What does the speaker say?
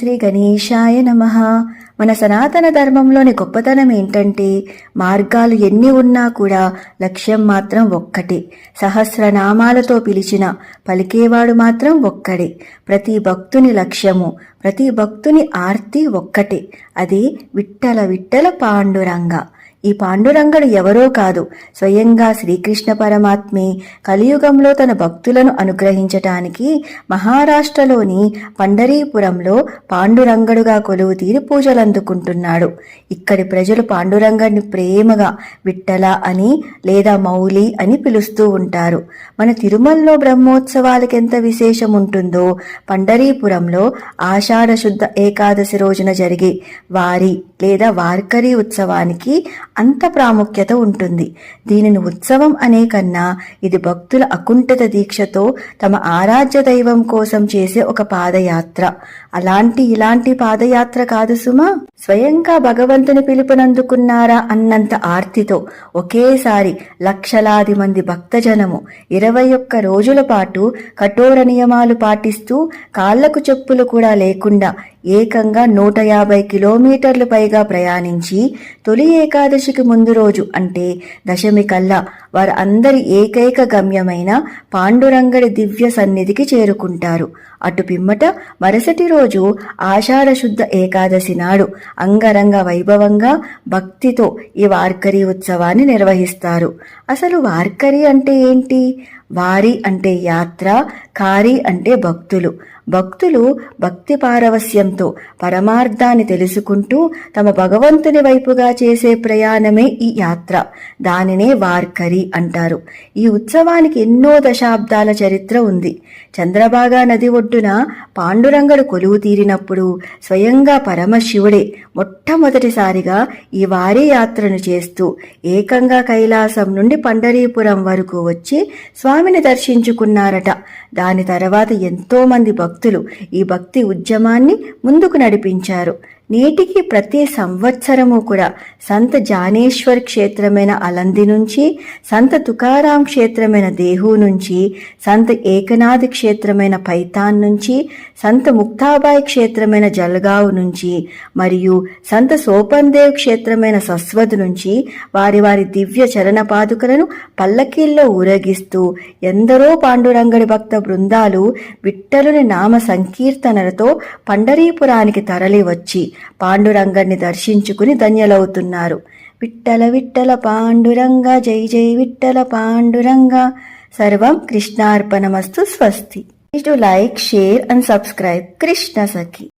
శ్రీ గణేశాయ నమ. మన సనాతన ధర్మంలోని గొప్పతనం ఏంటంటే మార్గాలు ఎన్ని ఉన్నా కూడా లక్ష్యం మాత్రం ఒక్కటే. సహస్రనామాలతో పిలిచిన పలికేవాడు మాత్రం ఒక్కడే. ప్రతి భక్తుని లక్ష్యము ప్రతి భక్తుని ఆర్తి ఒక్కటే. అది విట్టల విట్టల పాండురంగ. ఈ పాండురంగడు ఎవరో కాదు. స్వయంగా శ్రీకృష్ణ పరమాత్మే కలియుగంలో తన భక్తులను అనుగ్రహించటానికి మహారాష్ట్రలోని పండరీపురంలో పాండురంగడుగా కొలువు తీరి పూజలందుకుంటున్నాడు. ఇక్కడి ప్రజలు పాండురంగడిని ప్రేమగా విట్టల అని లేదా మౌలి అని పిలుస్తూ ఉంటారు. మన తిరుమలలో బ్రహ్మోత్సవాలకి ఎంత విశేషం ఉంటుందో పండరీపురంలో ఆషాఢ శుద్ధ ఏకాదశి రోజున జరిగే వారి లేదా వార్కరీ ఉత్సవానికి అంత ప్రాముఖ్యత ఉంటుంది. దీనిని ఉత్సవం అనే కన్నా ఇది భక్తుల అకుంఠిత దీక్షతో తమ ఆరాధ్య దైవం కోసం చేసే ఒక పాదయాత్ర. అలాంటి ఇలాంటి పాదయాత్ర కాదు సుమా. స్వయంగా భగవంతుని పిలుపునందుకున్నారా అన్నంత ఆర్తితో ఒకేసారి లక్షలాది మంది భక్తజనము ఇరవై ఒక్క రోజుల పాటు కఠోర నియమాలు పాటిస్తూ కాళ్ళకు చెప్పులు కూడా లేకుండా ఏకంగా నూట యాభై కిలోమీటర్లు పైగా ప్రయాణించి తొలి ఏకాదశి ఏకాదశికి ముందు రోజు అంటే దశమి కల్లా వారందరి ఏకైక గమ్యమైన పాండురంగడి దివ్య సన్నిధికి చేరుకుంటారు. అటు పిమ్మట మరుసటి రోజు ఆషాఢశుద్ధ ఏకాదశి నాడు అంగరంగ వైభవంగా భక్తితో ఈ వార్కరీ ఉత్సవాన్ని నిర్వహిస్తారు. అసలు వార్కరీ అంటే ఏంటి? వారి అంటే యాత్ర కారి అంటే భక్తులు. భక్తులు భక్తి పారవస్యంతో పరమార్థాన్ని తెలుసుకుంటూ తమ భగవంతుని వైపుగా చేసే ప్రయాణమే ఈ యాత్ర. దానినే వార్కరి అంటారు. ఈ ఉత్సవానికి ఎన్నో దశాబ్దాల చరిత్ర ఉంది. చంద్రబాగా నది ఒడ్డు ఒడ్డున పాండురంగడు కొలువు తీరినప్పుడు స్వయంగా పరమశివుడే మొట్టమొదటిసారిగా ఈ వారి యాత్రను చేస్తూ ఏకంగా కైలాసం నుండి పండరీపురం వరకు వచ్చి స్వామిని దర్శించుకున్నారట. దాని తర్వాత ఎంతో మంది భక్తులు ఈ భక్తి ఉద్యమాన్ని ముందుకు నడిపించారు. నేటికి ప్రతి సంవత్సరము కూడా సంత జానేశ్వర్ క్షేత్రమైన అలంది నుంచి సంత తుకారాం క్షేత్రమైన దేహు నుంచి సంత ఏకనాథ్ క్షేత్రమైన పైతాన్ నుంచి సంత ముక్తాబాయ్ క్షేత్రమైన జల్గావ్ నుంచి మరియు సంత సోపందేవ్ క్షేత్రమైన సస్వద్ నుంచి వారి వారి దివ్య చరణ పాదుకలను పల్లకీల్లో ఊరేగిస్తూ ఎందరో పాండురంగడి భక్త బృందాలు విట్టలుని నామ సంకీర్తనలతో పండరీపురానికి తరలి వచ్చి పాండురంగన్ని దర్శించుకుని ధన్యలవుతున్నారు. విట్టల విట్టల పాండురంగ జై జై విట్టల పాండురంగ. సర్వం కృష్ణార్పణమస్తు స్వస్తి. To like share and subscribe Krishna Sakhi.